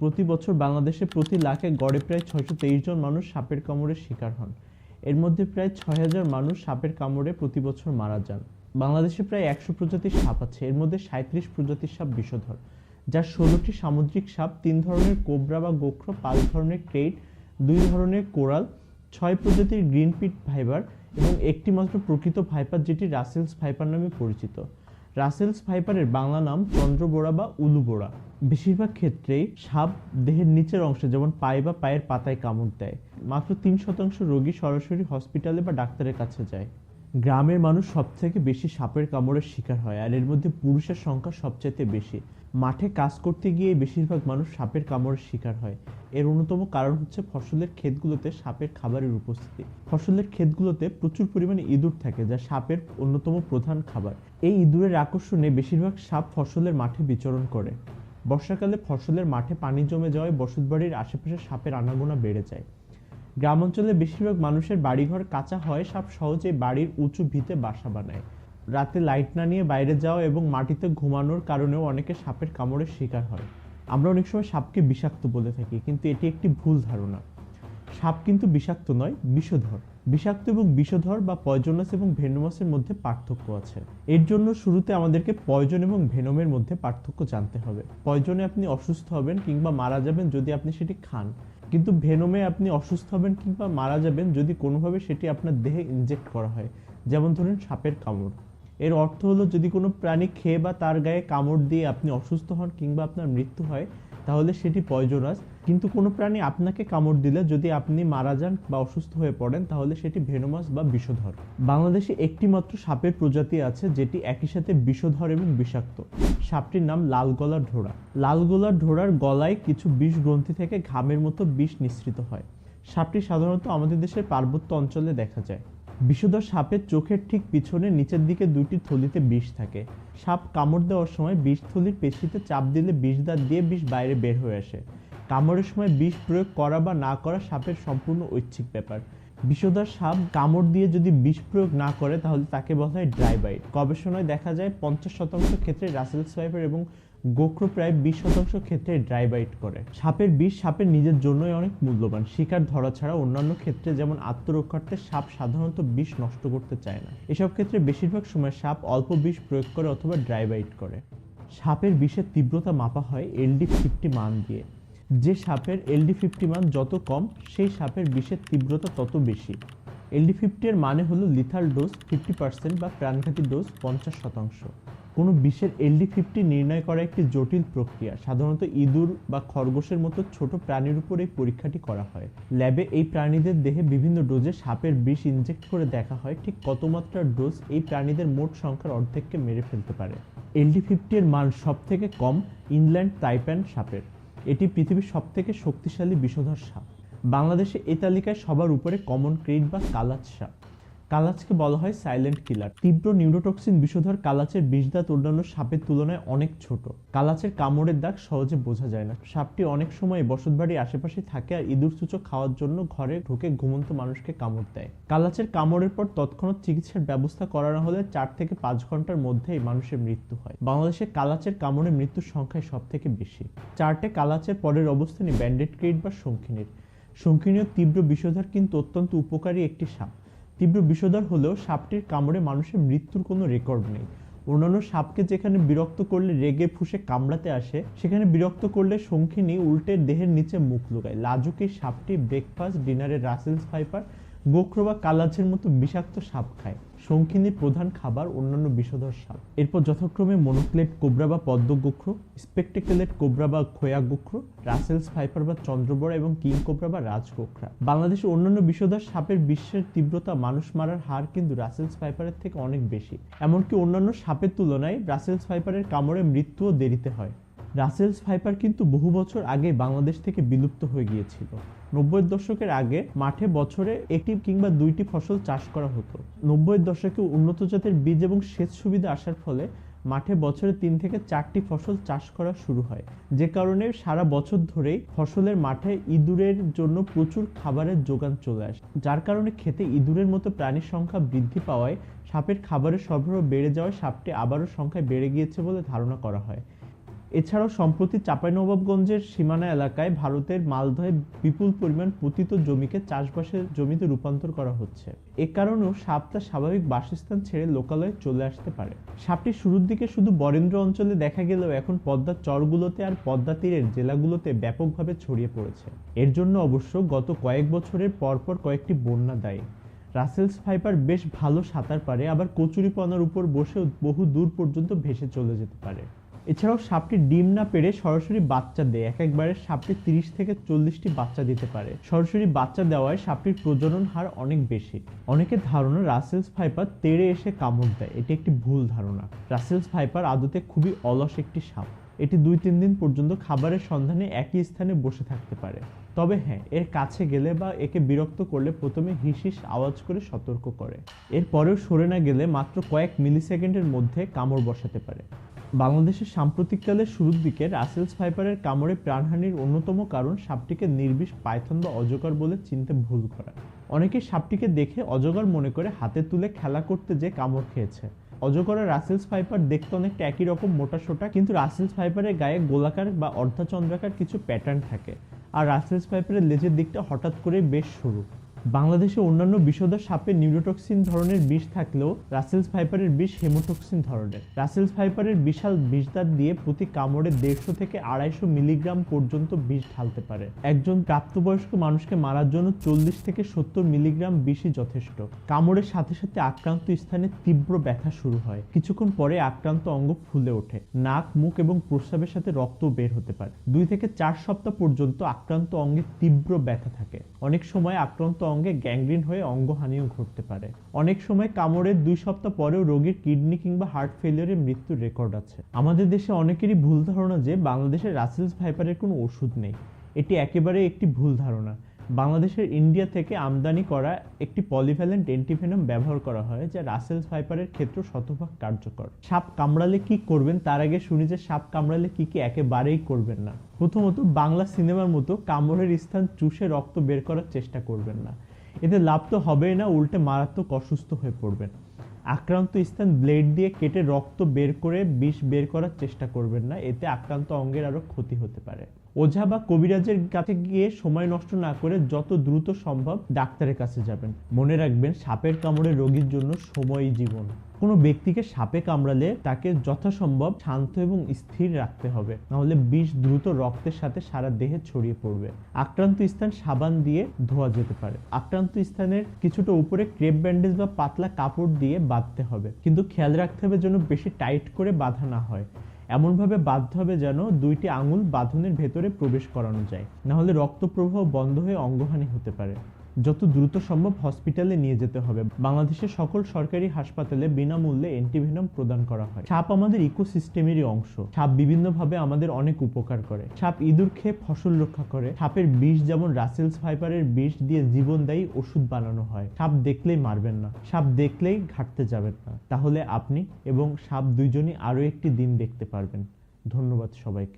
প্রতি বছর বাংলাদেশে প্রতি লাখে গড়ে প্রায় ছয়শো তেইশ জন মানুষ সাপের কামড়ের শিকার হন। এর মধ্যে প্রায় ছয় হাজার মানুষ সাপের কামড়ে প্রতি বছর মারা যান। বাংলাদেশে প্রায় একশো প্রজাতির সাপ আছে, এর মধ্যে সাঁত্রিশ প্রজাতির সাপ বিষধর, যার ষোলোটি সামুদ্রিক সাপ, তিন ধরনের কোবরা বা গোখ্র, পাঁচ ধরনের ক্রেট দুই ধরনের কোরাল, ছয় প্রজাতির গ্রিন পিট ভাইবার এবং একটি মাত্র প্রকৃত ভাইপার যেটি রাসেলস ভাইপার নামে পরিচিত। রাসেলস ভাইপারের বাংলা নাম চন্দ্রবোড়া বা উলুবোড়া। বেশিরভাগ ক্ষেত্রেই সাপ দেহের নিচের অংশে যেমন পায়ে বা পায়ের পাতায় কামড় দেয়। মাত্র তিন শতাংশ রোগী সরাসরি হসপিটালে বা ডাক্তারের কাছে যায়। গ্রামের মানুষ সবথেকে বেশি সাপের কামড়ের শিকার হয়, আর এর মধ্যে পুরুষের সংখ্যা সবচাইতে বেশি। মাঠে কাজ করতে গিয়ে বেশিরভাগ মানুষ সাপের কামড়ের শিকার হয়। এর অন্যতম কারণ হচ্ছে ফসলের ক্ষেতগুলোতে সাপের খাবারের উপস্থিতি। ফসলের ক্ষেতগুলোতে প্রচুর পরিমাণে ইঁদুর থাকে, যা সাপের অন্যতম প্রধান খাবার। এই ইঁদুরের আকর্ষণে বেশিরভাগ সাপ ফসলের মাঠে বিচরণ করে। বর্ষাকালে ফসলের মাঠে পানি জমে যাওয়ায় বসতবাড়ির আশেপাশে সাপের আনাগোনা বেড়ে যায়। গ্রাম অঞ্চলে বেশিরভাগ মানুষের বাড়িঘর কাঁচা হয় সাপ সহজেই বাড়ির উঁচু ভিতে বাসা বানায়। রাতে লাইট না নিয়ে বাইরে যাওয়া এবং মাটিতে ঘুমানোর কারণেও অনেকে সাপের কামড়ের শিকার হয়। আমরা অনেক সময় সাপকে বিষাক্ত বলে থাকি, কিন্তু এটি একটি ভুল ধারণা। সাপ কিন্তু বিষাক্ত নয়, বিষধর। বিষাক্ত এবং বিষধর বা পয়জনাস এবং ভেনোমাসের মধ্যে পার্থক্য আছে। এর জন্য শুরুতে আমাদেরকে পয়জন এবং ভেনমের মধ্যে পার্থক্য জানতে হবে। পয়জনে আপনি অসুস্থ হবেন কিংবা মারা যাবেন যদি আপনি সেটি খান। কিন্তু ভেনমে আপনি অসুস্থ হবেন কিংবা মারা যাবেন যদি কোনোভাবে সেটি আপনার দেহে ইনজেক্ট করা হয়। যেমন ধরেন সাপের কামড়। এর অর্থ হলো যদি কোনো প্রাণী খেয়ে বা তার গায়ে কামড় দিয়ে আপনি অসুস্থ হন কিংবা আপনার মৃত্যু হয়, তাহলে সেটি পয়জনাস কিন্তু কোনো প্রাণী আপনাকে কামড় দিলে যদি আপনি মারা যান বা অসুস্থ হয়ে পড়েন, তাহলে সেটি ভেনোমাস বা বিষধর। বাংলাদেশে একটি মাত্র সাপের প্রজাতি আছে, যেটি একই সাথে বিষধর এবং বিষাক্ত। সাপটির নাম লাল গলার ঢোড়া। লাল গলার ঢোড়ার গলায় কিছু বিষ গ্রন্থি থেকে ঘামের মতো বিষ নিঃসৃত হয়। সাপটি সাধারণত আমাদের দেশের পার্বত্য অঞ্চলে দেখা যায়। বিষধর সাপের চোখের ঠিক পিছনে নিচের দিকে দুইটি থলিতে বিষ থাকে। সাপ কামড় দেওয়ার সময় বিষ থলির পেশিতে চাপ দিলে বিষ দাঁত দিয়ে বিষ বাইরে বের হয়ে আসে। কামড়ের সময় বিষ প্রয়োগ করা বা না করা সাপের সম্পূর্ণ ঐচ্ছিক ব্যাপার। বিষধর সাপ কামড় দিয়ে যদি বিষ প্রয়োগ না করে, তাহলে তাকে বলা হয় ড্রাই বাইট। গবেষণায় দেখা যায় পঞ্চাশ শতাংশ ক্ষেত্রে রাসেল সোয়াইপার এবং গোখ্র প্রায় বিশ শতাংশ ক্ষেত্রে ড্রাই বাইট করে। সাপের বিষ সাপের নিজের জন্যই অনেক মূল্যবান। শিকার ধরা ছাড়া অন্যান্য ক্ষেত্রে যেমন আত্মরক্ষার্থে সাপ সাধারণত বিষ নষ্ট করতে চায় না। এসব ক্ষেত্রে বেশিরভাগ সময় সাপ অল্প বিষ প্রয়োগ করে অথবা ড্রাই বাইট করে। সাপের বিষের তীব্রতা মাপা হয় এলডি ফিফটি মান দিয়ে। যে সাপের এলডি ফিফটি মান যত কম, সেই সাপের বিষের তীব্রতা তত বেশি। এলডি ফিফটি এর মানে হলো লিথাল ডোজ ফিফটি পার্সেন্ট বা প্রাণঘাতী ডোজ পঞ্চাশ শতাংশ। কোনো বিষের এলডি ফিফটি নির্ণয় করা একটি জটিল প্রক্রিয়া। সাধারণত ইঁদুর বা খরগোশের মতো ছোট প্রাণীর উপর এই পরীক্ষাটি করা হয়। ল্যাবে এই প্রাণীদের দেহে বিভিন্ন ডোজে সাপের বিষ ইনজেক্ট করে দেখা হয়। ঠিক কত মাত্রার ডোজ এই প্রাণীদের মোট সংখ্যার অর্ধেককে মেরে ফেলতে পারে। এলডি ফিফটি এর মান সব থেকে কম ইনল্যান্ড টাইপ্যান সাপের। এটি পৃথিবীর সবথেকে শক্তিশালী বিষধর সাপ। বাংলাদেশে এ তালিকায় সবার উপরে কমন ক্রিট বা কালাজ সাপ। কালাচকে বলা হয় সাইলেন্ট কিলার তীব্র নিউরোটক্সিন বিষধর কালাচের বিষদাঁত অন্যান্য সাপের তুলনায় অনেক ছোট। কালাচের কামড়ের দাগ সহজে বোঝা যায় না। সাপটি অনেক সময় বসত বসতবাড়ির আশেপাশে থাকে আর ইঁদুর সূচক খাওয়ার জন্য ঘরে ঢুকে ঘুমন্ত মানুষকে কামড় দেয়। কালাচের কামড়ের পর তৎক্ষণাৎ চিকিৎসার ব্যবস্থা করা না হলে চার থেকে পাঁচ ঘণ্টার মধ্যেই মানুষের মৃত্যু হয়। বাংলাদেশে কালাচের কামড়ে মৃত্যুর সংখ্যায় সব থেকে বেশি। চারটে কালাচের পরের অবস্থানই ব্যান্ডেড ক্রিড বা শঙ্খিনীর। শঙ্খিনীয় তীব্র বিষধর কিন্তু অত্যন্ত উপকারী একটি সাপ। তীব্র বিষধর হলেও সাপটির কামড়ে মানুষের মৃত্যুর কোনো রেকর্ড নেই। অন্যান্য সাপকে যেখানে বিরক্ত করলে রেগে ফুসে কামড়াতে আসে, সেখানে বিরক্ত করলে শঙ্খিনী উল্টে দেহের নিচে মুখ লুকায়। লাজুকের সাপটি ব্রেকফাস্ট ডিনারে রাসেলস ফাইপার গোখরো বা কালাচের মতো বিষাক্ত সাপ খায়। শঙ্খিনীর প্রধান খাবার অন্যান্য বিষধর সাপ। এরপর যথাক্রমে মনোক্লেট কোবরা বা পদ্ম গোখরো স্পেকটেকেলেট কোবরা বা খোয়া গোখরো রাসেলস ফাইপার বা চন্দ্রবড়া এবং কিং কোবরা বা রাজ গোখরা বাংলাদেশে অন্যান্য বিষধর সাপের বিশ্বের তীব্রতা, মানুষ মারার হার কিন্তু রাসেলস ফাইপারের থেকে অনেক বেশি। এমনকি অন্যান্য সাপের তুলনায় রাসেলস ফাইপারের কামড়ে মৃত্যুও দেরিতে হয়। রাসেলস ফাইপার কিন্তু বহু বছর আগে বাংলাদেশ থেকে বিলুপ্ত হয়ে গিয়েছিল। নব্বই দশকের আগে মাঠে বছরে একটি কিংবা দুইটি ফসল চাষ করা হতো। নব্বই দশকে উন্নত জাতের বীজ এবং সেচ সুবিধা আসার ফলে মাঠে বছরে তিন থেকে চারটি ফসল চাষ করা শুরু হয়। যে কারণে সারা বছর ধরেই ফসলের মাঠে ইঁদুরের জন্য প্রচুর খাবারের যোগান চলে আসে। যার কারণে খেতে ইঁদুরের মতো প্রাণীর সংখ্যা বৃদ্ধি পাওয়ায় সাপের খাবারের সরবরাহ বেড়ে যাওয়ায় সাপটি আবারও সংখ্যায় বেড়ে গিয়েছে বলে ধারণা করা হয়। এছাড়াও সম্প্রতি চাঁপাইনবাবগঞ্জের সীমানা এলাকায় ভারতের মালদহে বিপুল পরিমাণ পতিত জমিকে চাষবাসের জমিতে রূপান্তর করা হচ্ছে। এ কারণেও সাপ তার স্বাভাবিক বাসস্থান ছেড়ে লোকালয়ে চলে আসতে পারে। সাপটি শুরুর দিকে শুধু বরেন্দ্র অঞ্চলে দেখা গেলেও এখন পদ্মার চরগুলোতে আর পদ্মা তীরের জেলাগুলোতে ব্যাপকভাবে ছড়িয়ে পড়েছে। এর জন্য অবশ্য গত কয়েক বছরের পরপর কয়েকটি বন্যা দায়ী। রাসেলস ফাইবার বেশ ভালো সাঁতার পারে, আবার কচুরিপনার উপর বসেও বহু দূর পর্যন্ত ভেসে চলে যেতে পারে। এছাড়াও সাপটি ডিম না পেরে সরাসরি বাচ্চা দেয়। এক একবারে সাপটি তিরিশ থেকে চল্লিশটি বাচ্চা দিতে পারে। সরাসরি বাচ্চা দেওয়ায় সাপটির প্রজনন হার অনেক বেশি। অনেকের ধারণা রাসেলস ফাইপার তেড়ে এসে কামড় দেয়। এটি একটি ভুল ধারণা। রাসেলস ফাইপার আদতে খুবই অলস একটি সাপ। এটি দুই তিন দিন পর্যন্ত খাবারের সন্ধানে একই স্থানে বসে থাকতে পারে। তবে হ্যাঁ এর কাছে গেলে বা একে বিরক্ত করলে প্রথমে হিস হিস আওয়াজ করে সতর্ক করে। এরপরেও সরে না গেলে মাত্র কয়েক মিলি সেকেন্ডের মধ্যে কামড় বসাতে পারে। বাংলাদেশের সাম্প্রতিককালের শুরুর দিকে রাসেলস ফাইবারের কামড়ে প্রাণহানির অন্যতম কারণ সাপটিকে নির্বিষ পাইথন বা অজগর বলে চিনতে ভুল করা। অনেকে সাপটিকে দেখে অজগর মনে করে হাতে তুলে খেলা করতে যে কামড় খেয়েছে। অজগর আর রাসেলস ফাইবার দেখতে অনেকটা একই রকম মোটা সোটা, কিন্তু রাসেলস ফাইবারের গায়ে গোলাকার বা অর্ধচন্দ্রাকার কিছু প্যাটার্ন থাকে। আর রাসেলস ফাইবারের লেজের দিকটা হঠাৎ করে বেশ সরু। বাংলাদেশে অন্যান্য বিষধর সাপে নিউরোটক্সিন ধরনের বিষ থাকলেও রাসেলস ফাইবারের বিষ হেমোটক্সিন ধরনের। রাসেলস ফাইবারের বিশাল বিষদাঁত দিয়ে প্রতি কামড়ে দেড়শো থেকে আড়াইশো মিলিগ্রাম পর্যন্ত বিষ ঢালতে পারে। একজন প্রাপ্তবয়স্ক মানুষকে মারার জন্য চল্লিশ থেকে সত্তর মিলিগ্রাম বিষই যথেষ্ট। কামড়ের সাথে সাথে আক্রান্ত স্থানে তীব্র ব্যথা শুরু হয়। কিছুক্ষণ পরে আক্রান্ত অঙ্গ ফুলে ওঠে। নাক, মুখ এবং প্রস্রাবের সাথে রক্ত বের হতে পারে। দুই থেকে চার সপ্তাহ পর্যন্ত আক্রান্ত অঙ্গে তীব্র ব্যথা থাকে। অনেক সময় আক্রান্ত অঙ্গে গ্যাংগ্রিন হয়ে অঙ্গহানিও ঘটতে পারে। অনেক সময় কামড়ের দুই সপ্তাহ পরেও রোগীর কিডনি কিংবা হার্ট ফেলিয়ারের মৃত্যুর রেকর্ড আছে। আমাদের দেশে অনেকেরই ভুল ধারণা যে বাংলাদেশে রাসেলস ভাইপারের কোনো ওষুধ নেই। এটি একেবারে একটি ভুল ধারণা। বাংলাদেশের ইন্ডিয়া থেকে আমদানি করা একটি পলিভ্যালেন্ট এন্টিভেনাম ব্যবহার করা হয়, যা রাসেলস ভাইপারের ক্ষেত্রে শতভাগ কার্যকর। সাপ কামড়ালে কি করবেন তার আগে শুনি যে সাপ কামড়ালে কি কি একেবারেই করবেন না। প্রথমত, বাংলা সিনেমার মতো কামড়ের স্থান চুষে রক্ত বের করার চেষ্টা করবেন না। এতে লাভ তো হবেই না, উল্টে মারাত্মক অসুস্থ হয়ে পড়বেন। আক্রান্ত স্থান ব্লেড দিয়ে কেটে রক্ত বের করে বিষ বের করার চেষ্টা করবেন না, এতে আক্রান্ত অঙ্গের আরও ক্ষতি হতে পারে। ওঝা বা কবিরাজের কাছে গিয়ে সময় নষ্ট না করে যত দ্রুত সম্ভব ডাক্তারের কাছে যাবেন। মনে রাখবেন, সাপের কামড়ে রোগীর জন্য সময়ই জীবন। কোনো ব্যক্তিকে সাপে কামড়ালে তাকে যথাসম্ভব শান্ত এবং স্থির রাখতে হবে। নাহলে বিষ দ্রুত রক্তের সাথে সারা দেহে ছড়িয়ে পড়বে। আক্রান্ত স্থান সাবান দিয়ে ধোয়া যেতে পারে। আক্রান্ত স্থানের কিছুটা উপরে ক্রেপ ব্যান্ডেজ বা পাতলা কাপড় দিয়ে বাঁধতে হবে। কিন্তু খেয়াল রাখতে হবে যেন বেশি টাইট করে বাঁধা না হয়। এমনভাবে বাঁধতে হবে যেন দুইটি আঙুল বাঁধনের ভেতরে প্রবেশ করানো যায়। না হলে রক্ত প্রবাহ বন্ধ হয়ে অঙ্গহানি হতে পারে। যত দ্রুত সম্ভব হসপিটালে নিয়ে যেতে হবে। বাংলাদেশের সকল সরকারি হাসপাতালে বিনামূল্যে অ্যান্টিভেনম প্রদান করা হয়। সাপ আমাদের ইকোসিস্টেমেরই অংশ। সাপ বিভিন্নভাবে আমাদের অনেক উপকার করে। সাপ ইঁদুর খেয়ে ফসল রক্ষা করে। সাপের বিষ যেমন রাসেলস ফাইবারের বিষ দিয়ে জীবনদায়ী ওষুধ বানানো হয়। সাপ দেখলেই মারবেন না। সাপ দেখলেই ঘাটতে যাবেন না। তাহলে আপনি এবং সাপ দুইজনই আরও একটি দিন দেখতে পারবেন। ধন্যবাদ সবাইকে।